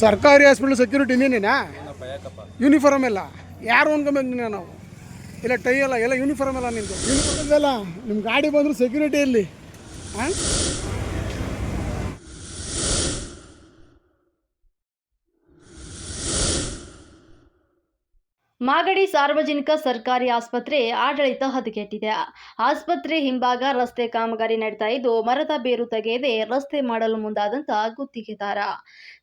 ಸರ್ಕಾರಿ hospital security ನೀನೇನಾ? Uniform ಎಲ್ಲ. ಯಾರು ಅನ್ಕೊಬೇಕು ನೀನು ನಾವು? ಇಲ್ಲ ಟೈ ಎಲ್ಲ ಎಲ್ಲ ಯೂನಿಫಾರ್ಮ್ ಎಲ್ಲ ನಿಂತು ಯೂನಿಫಾರ್ಮ್ ಎಲ್ಲ ನಿಮ್ಮ ಗಾಡಿ ಬಂದರೂ ಸೆಕ್ಯೂರಿಟಿ ಇಲ್ಲಿ ಹಾಂ? ಮಾಗಡಿ ಸಾರ್ವಜನಿಕ ಸರ್ಕಾರಿ ಆಸ್ಪತ್ರೆ ಆಡಳಿತ ಹದಗೆಟ್ಟಿದೆ. ಆಸ್ಪತ್ರೆ ಹಿಂಭಾಗ ರಸ್ತೆ ಕಾಮಗಾರಿ ನಡೀತಾ ಇದ್ದು, ಮರದ ಬೇರು ತೆಗೆಯದೆ ರಸ್ತೆ ಮಾಡಲು ಮುಂದಾದಂತ ಗುತ್ತಿಗೆದಾರ.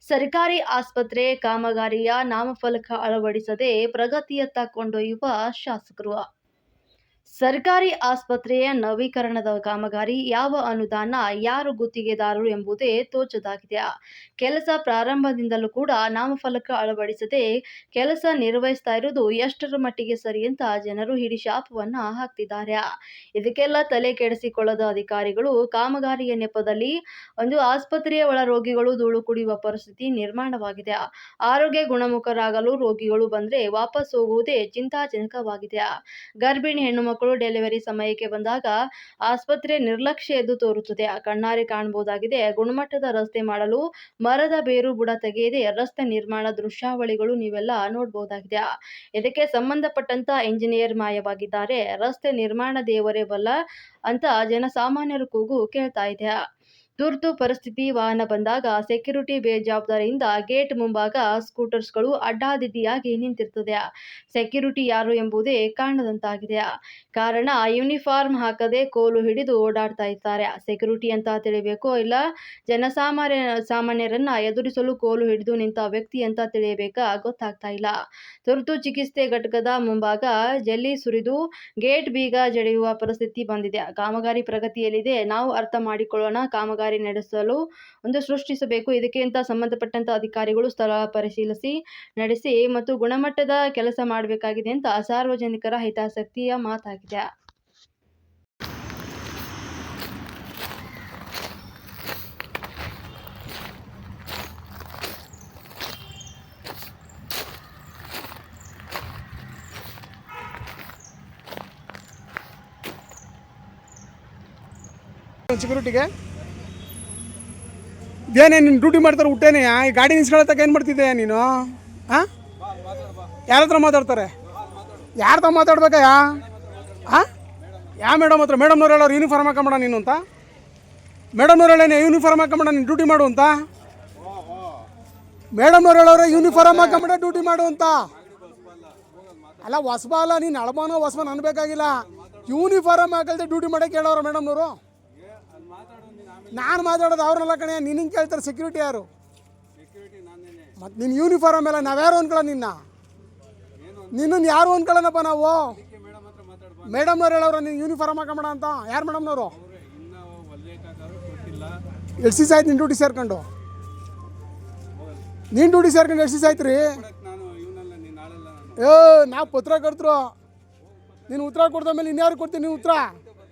ಸರ್ಕಾರಿ ಆಸ್ಪತ್ರೆ ಕಾಮಗಾರಿಯ ನಾಮಫಲಕ ಅಳವಡಿಸದೆ ಪ್ರಗತಿಯತ್ತ ಕೊಂಡೊಯ್ಯುವ ಶಾಸಕರು. ಸರ್ಕಾರಿ ಆಸ್ಪತ್ರೆಯ ನವೀಕರಣದ ಕಾಮಗಾರಿ, ಯಾವ ಅನುದಾನ, ಯಾರು ಗುತ್ತಿಗೆದಾರರು ಎಂಬುದೇ ತೋಚದಾಗಿದೆ. ಕೆಲಸ ಪ್ರಾರಂಭದಿಂದಲೂ ಕೂಡ ನಾಮಫಲಕ ಅಳವಡಿಸದೆ ಕೆಲಸ ನಿರ್ವಹಿಸ್ತಾ ಇರುವುದು ಎಷ್ಟರ ಮಟ್ಟಿಗೆ ಸರಿ ಅಂತ ಜನರು ಹಿಡಿಶಾಪವನ್ನ ಹಾಕ್ತಿದ್ದಾರೆ. ಇದಕ್ಕೆಲ್ಲ ತಲೆ ಕೆಡಿಸಿಕೊಳ್ಳದ ಅಧಿಕಾರಿಗಳು ಕಾಮಗಾರಿಯ ನೆಪದಲ್ಲಿ ಒಂದು ಆಸ್ಪತ್ರೆಯ ಒಳ ರೋಗಿಗಳು ಧೂಳು ಕುಡಿಯುವ ಪರಿಸ್ಥಿತಿ ನಿರ್ಮಾಣವಾಗಿದೆ. ಆರೋಗ್ಯ ಗುಣಮುಖರಾಗಲು ರೋಗಿಗಳು ಬಂದ್ರೆ ವಾಪಸ್ ಹೋಗುವುದೇ ಚಿಂತಾಜನಕವಾಗಿದೆ. ಗರ್ಭಿಣಿ ಹೆಣ್ಣು ಮಕ್ಕಳು ಡೆಲಿವರಿ ಸಮಯಕ್ಕೆ ಬಂದಾಗ ಆಸ್ಪತ್ರೆ ನಿರ್ಲಕ್ಷ್ಯ ಎದ್ದು ತೋರುತ್ತದೆ. ಕಣ್ಣಾರೆ ಕಾಣಬಹುದಾಗಿದೆ. ಗುಣಮಟ್ಟದ ರಸ್ತೆ ಮಾಡಲು ಮರದ ಬೇರು ಬುಡ ತೆಗೆಯದೆ ರಸ್ತೆ ನಿರ್ಮಾಣ ದೃಶ್ಯಾವಳಿಗಳು ನೀವೆಲ್ಲ ನೋಡಬಹುದಾಗಿದೆ. ಇದಕ್ಕೆ ಸಂಬಂಧಪಟ್ಟಂತ ಇಂಜಿನಿಯರ್ ಮಾಯವಾಗಿದ್ದಾರೆ. ರಸ್ತೆ ನಿರ್ಮಾಣ ದೇವರೇ ಬಲ್ಲ ಅಂತ ಜನಸಾಮಾನ್ಯರ ಕೂಗು ಕೇಳ್ತಾ ಇದೆ. ತುರ್ತು ಪರಿಸ್ಥಿತಿ ವಾಹನ ಬಂದಾಗ ಸೆಕ್ಯೂರಿಟಿ ಬೇಜವಾಬ್ದಾರಿಯಿಂದ ಗೇಟ್ ಮುಂಭಾಗ ಸ್ಕೂಟರ್ಸ್ಗಳು ಅಡ್ಡಾದಿಡ್ಡಿಯಾಗಿ ನಿಂತಿರ್ತದೆ. ಸೆಕ್ಯೂರಿಟಿ ಯಾರು ಎಂಬುದೇ ಕಾಣದಂತಾಗಿದೆ. ಕಾರಣ ಯೂನಿಫಾರ್ಮ್ ಹಾಕದೆ ಕೋಲು ಹಿಡಿದು ಓಡಾಡ್ತಾ ಇದ್ದಾರೆ ಸೆಕ್ಯೂರಿಟಿ ಅಂತ ತಿಳಿಬೇಕೋ ಇಲ್ಲ, ಜನಸಾಮಾನ್ಯ, ಸಾಮಾನ್ಯರನ್ನ ಎದುರಿಸಲು ಕೋಲು ಹಿಡಿದು ನಿಂತ ವ್ಯಕ್ತಿ ಅಂತ ತಿಳಿಯಬೇಕಾ ಗೊತ್ತಾಗ್ತಾ ಇಲ್ಲ. ತುರ್ತು ಚಿಕಿತ್ಸೆ ಘಟಕದ ಮುಂಭಾಗ ಜಲ್ಲಿ ಸುರಿದು ಗೇಟ್ ಬೀಗ ಜಡಿಯುವ ಪರಿಸ್ಥಿತಿ ಬಂದಿದೆ. ಕಾಮಗಾರಿ ಪ್ರಗತಿಯಲ್ಲಿದೆ. ನಾವು ಅರ್ಥ ಮಾಡಿಕೊಳ್ಳೋಣ. ಕಾಮಗಾರಿ ನಡೆಸಲು ಒಂದು ಸೃಷ್ಟಿಸಬೇಕು. ಇದಕ್ಕೆ ಅಂತ ಸಂಬಂಧಪಟ್ಟಂತಹ ಅಧಿಕಾರಿಗಳು ಸ್ಥಳ ಪರಿಶೀಲಿಸಿ ನಡೆಸಿ ಮತ್ತು ಗುಣಮಟ್ಟದ ಕೆಲಸ ಮಾಡಬೇಕಾಗಿದೆ ಅಂತ ಸಾರ್ವಜನಿಕರ ಹಿತಾಸಕ್ತಿಯ ಮಾತಾಗಿದೆ. ಸೆಕ್ಯೂರಿಟಿಗೆ ಇದೇನೇ ನೀನು ಡ್ಯೂಟಿ ಮಾಡ್ತಾರೆ ಹುಟ್ಟೇನೆ ಈ ಗಾಡಿ ನಿಲ್ಸ್ಕೊಳತಕ್ಕ ಏನು ಮಾಡ್ತಿದ್ದೆ ನೀನು? ಹಾಂ ಯಾರ ಹತ್ರ ಮಾತಾಡ್ತಾರೆ? ಯಾರ ಹತ್ರ ಮಾತಾಡ್ಬೇಕಯ್ಯ ಹಾಂ ಯಾ ಮೇಡಮ್ ಹತ್ರ? ಮೇಡಮ್ನವ್ರು ಹೇಳೋರು ಯೂನಿಫಾರ್ಮ್ ಹಾಕೊಂಬೇಡ ನೀನು ಅಂತ? ಮೇಡಮ್ನವ್ರು ಹೇಳೇನೆ ಯೂನಿಫಾರ್ಮ್ ಹಾಕೊಂಬೇಡ ನೀನು ಡ್ಯೂಟಿ ಮಾಡು ಅಂತ? ಮೇಡಮ್ನವ್ರು ಹೇಳೋರು ಯೂನಿಫಾರ್ಮ್ ಹಾಕೊಂಬೇಡ ಡ್ಯೂಟಿ ಮಾಡು ಅಂತ? ಅಲ್ಲ, ಹೊಸಬ ಅಲ್ಲ, ನೀನು ಅಳಬಾನೋ ಹೊಸಬ ಅನ್ಬೇಕಾಗಿಲ್ಲ ಯೂನಿಫಾರ್ಮ್ ಹಾಕಲ್ದೆ ಡ್ಯೂಟಿ ಮಾಡಕ್ಕೆ ಹೇಳೋರು ಮೇಡಮ್ನವರು ನಾನು ಮಾತಾಡೋದು ಅವ್ರನ್ನೆಲ್ಲ ಕಣೆ, ನಿನ್ನ ಕೇಳ್ತಾರೆ ಸೆಕ್ಯೂರಿಟಿ ಯಾರು? ಮತ್ತು ನಿನ್ನ ಯೂನಿಫಾರ್ಮ್ ಎಲ್ಲ ನಾವ್ಯಾರು ಅನ್ಕೊಳ್ಳೋ ನಿನ್ನ? ನಿನ್ನನ್ನು ಯಾರು ಅನ್ಕೊಳ್ಳೋಣಪ್ಪ ನಾವು? ಮೇಡಮ್ನವ್ರು ಹೇಳೋರು, ನೀನು ಯೂನಿಫಾರ್ಮ್ ಹಾಕೊಂಬೇಡ ಅಂತ. ಯಾರು ಮೇಡಮ್ನವರು ಎಲ್ ಸಿ ಆಯ್ತು ನಿನ್ನ ಡ್ಯೂಟಿ ಸೇರ್ಕೊಂಡು? ನೀನು ಡ್ಯೂಟಿ ಸೇರ್ಕೊಂಡು ಎಲ್ ಸಿ ಆಯ್ತು ರೀ ಏ, ನಾವು ಪತ್ರ ಕೊಡ್ತರು ನೀನು ಉತ್ತರ ಕೊಡ್ದ ಮೇಲೆ ಇನ್ಯಾರು ಕೊಡ್ತೀನಿ ನೀವು ಉತ್ತರ?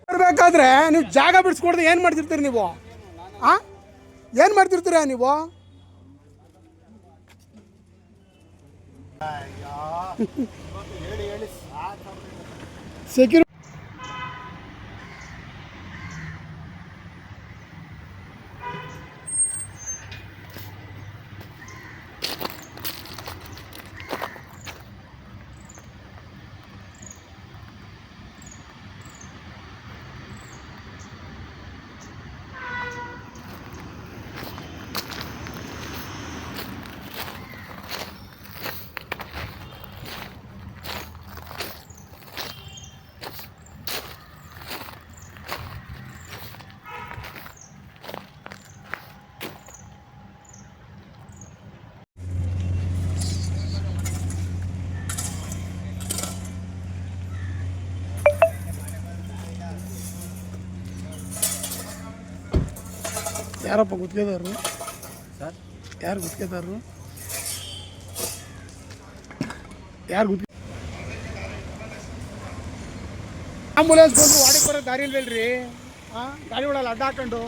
ಬರ್ಬೇಕಾದ್ರೆ ನೀವು ಜಾಗ ಬಿಡಿಸ್ಕೊಡ್ದೆ ಏನು ಮಾಡ್ತಿರ್ತೀರಿ ನೀವು? ಆ? ಏನು ಮಾಡ್ತಿರ್ತೀರಾ ನೀವು? ಸೆಕ್ಯೂರಿ ಯಾರಪ್ಪ ಗುತ್ತಿಗೆದಾರರು? ಸರ್? ಯಾರು ಗುತ್ತಿಗೆದಾರರು? ಯಾರು ಗುತ್ತಿಗೆ ಆಂಬುಲೆನ್ಸ್ ಬಂದು ವಾಡಿಗೆ ಬರೋ ದಾರಿ ಇಲ್ವಲ್ರಿ? ಹಾಂ ಗಾಡಿ ಒಳಗೆ ಅಡ್ಡ ಹಾಕೊಂಡು.